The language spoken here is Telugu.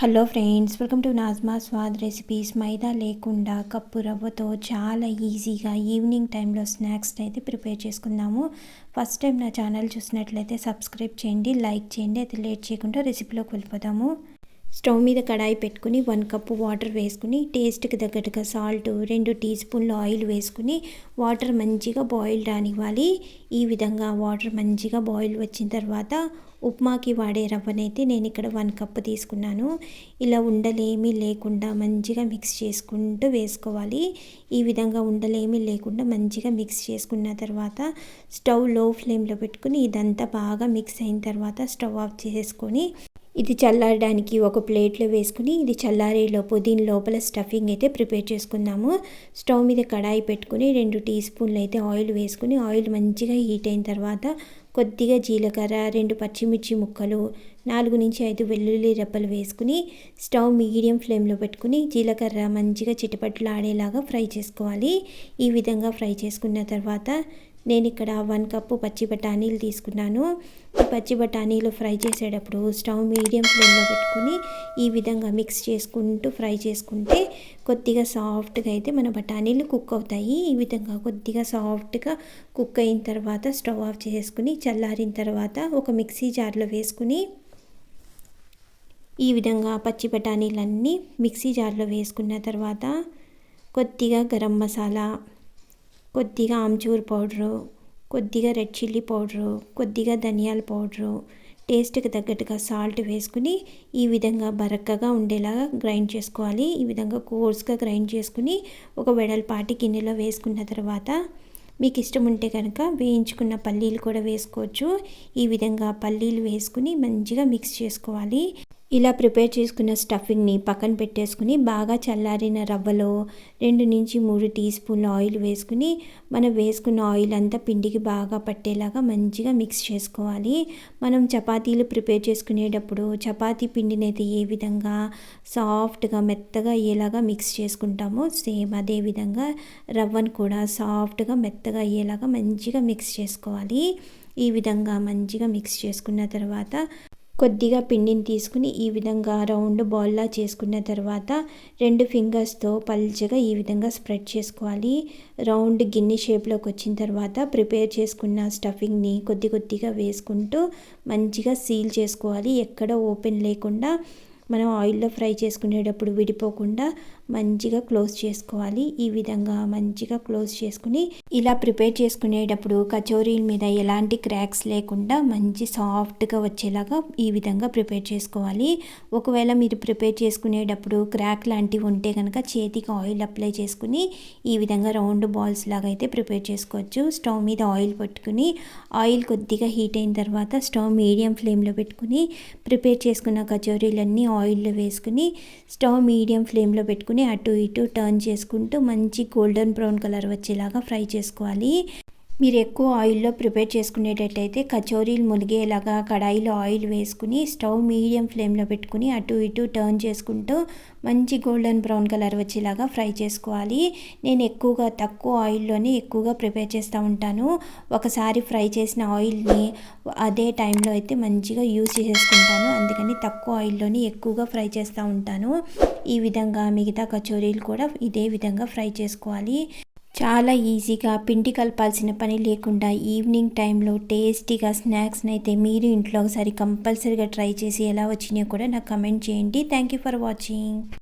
Hello friends welcome to Najma Swad recipes మైదా లేకుండా కప్పు రవ్వతో చాలా ఈజీగా ఈవినింగ్ టైంలో స్నాక్స్ అయితే ప్రిపేర్ చేసుకుందాము. ఫస్ట్ టైం నా ఛానల్ చూసినట్లయితే సబ్స్క్రైబ్ చేయండి లైక్ చేయండి అయితే లేట్ చేయకుండా రెసిపీలోకి వెళ్ళిపోదాము. స్టవ్ మీద కడాయి పెట్టుకుని వన్ కప్పు వాటర్ వేసుకుని టేస్ట్కి తగ్గట్టుగా సాల్ట్ రెండు టీ స్పూన్లు ఆయిల్ వేసుకుని వాటర్ మంచిగా బాయిల్ రానివ్వాలి. ఈ విధంగా వాటర్ మంచిగా బాయిల్ వచ్చిన తర్వాత ఉప్మాకి వాడే రవ్వనైతే నేను ఇక్కడ వన్ కప్ తీసుకున్నాను. ఇలా ఉండలేమీ లేకుండా మంచిగా మిక్స్ చేసుకుంటూ వేసుకోవాలి. ఈ విధంగా ఉండలేమీ లేకుండా మంచిగా మిక్స్ చేసుకున్న తర్వాత స్టవ్లో ఫ్లేమ్లో పెట్టుకుని ఇదంతా బాగా మిక్స్ అయిన తర్వాత స్టవ్ ఆఫ్ చేసుకొని ఇది చల్లారడానికి ఒక ప్లేట్లో వేసుకుని ఇది చల్లారేలోపు దీని లోపల స్టఫింగ్ అయితే ప్రిపేర్ చేసుకుందాము. స్టవ్ మీద కడాయి పెట్టుకుని రెండు టీ స్పూన్లు అయితే ఆయిల్ వేసుకుని ఆయిల్ మంచిగా హీట్ అయిన తర్వాత కొద్దిగా జీలకర్ర రెండు పచ్చిమిర్చి ముక్కలు నాలుగు నుంచి ఐదు వెల్లుల్లి రెప్పలు వేసుకుని స్టవ్ మీడియం ఫ్లేమ్లో పెట్టుకుని జీలకర్ర మంచిగా చిటపట్లు ఆడేలాగా ఫ్రై చేసుకోవాలి. ఈ విధంగా ఫ్రై చేసుకున్న తర్వాత నేను ఇక్కడ వన్ కప్పు పచ్చి బఠానీలు తీసుకున్నాను. ఈ పచ్చి బఠానీలు ఫ్రై చేసేటప్పుడు స్టవ్ మీడియం ఫ్లేమ్లో పెట్టుకుని ఈ విధంగా మిక్స్ చేసుకుంటూ ఫ్రై చేసుకుంటే కొద్దిగా సాఫ్ట్గా అయితే మన బఠానీలు కుక్ అవుతాయి. ఈ విధంగా కొద్దిగా సాఫ్ట్గా కుక్ అయిన తర్వాత స్టవ్ ఆఫ్ చేసుకుని చల్లారిన తర్వాత ఒక మిక్సీ జార్లో వేసుకుని ఈ విధంగా పచ్చి బఠానీలన్నీ మిక్సీ జార్లో వేసుకున్న తర్వాత కొద్దిగా గరం మసాలా కొద్దిగా ఆమ్చూర్ పౌడరు కొద్దిగా రెడ్ చిల్లీ పౌడరు కొద్దిగా ధనియాల పౌడరు టేస్ట్కి తగ్గట్టుగా సాల్ట్ వేసుకుని ఈ విధంగా బరక్కగా ఉండేలాగా గ్రైండ్ చేసుకోవాలి. ఈ విధంగా కోర్స్గా గ్రైండ్ చేసుకుని ఒక వెడల్పాటి గిన్నెలో వేసుకున్న తర్వాత మీకు ఇష్టం ఉంటే కనుక వేయించుకున్న పల్లీలు కూడా వేసుకోవచ్చు. ఈ విధంగా పల్లీలు వేసుకుని మంచిగా మిక్స్ చేసుకోవాలి. ఇలా ప్రిపేర్ చేసుకున్న స్టఫింగ్ని పక్కన పెట్టేసుకుని బాగా చల్లారిన రవ్వలో రెండు నుంచి మూడు టీ స్పూన్ల ఆయిల్ వేసుకుని మనం వేసుకున్న ఆయిల్ అంతా పిండికి బాగా పట్టేలాగా మంచిగా మిక్స్ చేసుకోవాలి. మనం చపాతీలు ప్రిపేర్ చేసుకునేటప్పుడు చపాతీ పిండిని అయితే ఏ విధంగా సాఫ్ట్గా మెత్తగా అయ్యేలాగా మిక్స్ చేసుకుంటామో సేమ్ అదే విధంగా రవ్వను కూడా సాఫ్ట్గా మెత్తగా అయ్యేలాగా మంచిగా మిక్స్ చేసుకోవాలి. ఈ విధంగా మంచిగా మిక్స్ చేసుకున్న తర్వాత కొద్దిగా పిండిని తీసుకుని ఈ విధంగా రౌండ్ బాల్లా చేసుకున్న తర్వాత రెండు ఫింగర్స్తో పల్చగా ఈ విధంగా స్ప్రెడ్ చేసుకోవాలి. రౌండ్ గిన్నె షేప్లోకి వచ్చిన తర్వాత ప్రిపేర్ చేసుకున్న స్టఫింగ్ని కొద్ది కొద్దిగా వేసుకుంటూ మంచిగా సీల్ చేసుకోవాలి. ఎక్కడ ఓపెన్ లేకుండా మనం ఆయిల్లో ఫ్రై చేసుకునేటప్పుడు విడిపోకుండా మంచిగా క్లోజ్ చేసుకోవాలి. ఈ విధంగా మంచిగా క్లోజ్ చేసుకుని ఇలా ప్రిపేర్ చేసుకునేటప్పుడు కచోరీల మీద ఎలాంటి క్రాక్స్ లేకుండా మంచి సాఫ్ట్గా వచ్చేలాగా ఈ విధంగా ప్రిపేర్ చేసుకోవాలి. ఒకవేళ మీరు ప్రిపేర్ చేసుకునేటప్పుడు క్రాక్ లాంటివి ఉంటే కనుక చేతికి ఆయిల్ అప్లై చేసుకుని ఈ విధంగా రౌండ్ బాల్స్ లాగా అయితే ప్రిపేర్ చేసుకోవచ్చు. స్టవ్ మీద ఆయిల్ పెట్టుకుని ఆయిల్ కొద్దిగా హీట్ అయిన తర్వాత స్టవ్ మీడియం ఫ్లేమ్లో పెట్టుకుని ప్రిపేర్ చేసుకున్న కచోరీలన్నీ ఆయిల్లో వేసుకుని స్టవ్ మీడియం ఫ్లేమ్లో పెట్టుకుని అటు ఇటు టర్న్ చేసుకుంటూ మంచి గోల్డెన్ బ్రౌన్ కలర్ వచ్చేలాగా ఫ్రై చేసుకోవాలి. మీరు ఎక్కువ ఆయిల్లో ప్రిపేర్ చేసుకునేటట్టయితే కచోరీలు ములిగేలాగా కడాయిలో ఆయిల్ వేసుకుని స్టవ్ మీడియం ఫ్లేమ్లో పెట్టుకుని అటు ఇటు టర్న్ చేసుకుంటూ మంచి గోల్డెన్ బ్రౌన్ కలర్ వచ్చేలాగా ఫ్రై చేసుకోవాలి. నేను ఎక్కువగా తక్కువ ఆయిల్లోనే ఎక్కువగా ప్రిపేర్ చేస్తూ ఉంటాను. ఒకసారి ఫ్రై చేసిన ఆయిల్ని అదే టైంలో అయితే మంచిగా యూజ్ చేసుకుంటాను అందుకని తక్కువ ఆయిల్లోనే ఎక్కువగా ఫ్రై చేస్తూ ఉంటాను. ఈ విధంగా మిగతా కచోరీలు కూడా ఇదే విధంగా ఫ్రై చేసుకోవాలి. చాలా ఈజీగా పిండి కలపాల్సిన పని లేకుండా ఈవినింగ్ టైంలో టేస్టీగా స్నాక్స్ని అయితే మీరు ఇంట్లో ఒకసారి కంపల్సరీగా ట్రై చేసి ఎలా వచ్చినాయో కూడా నాకు కమెంట్ చేయండి. Thank you for watching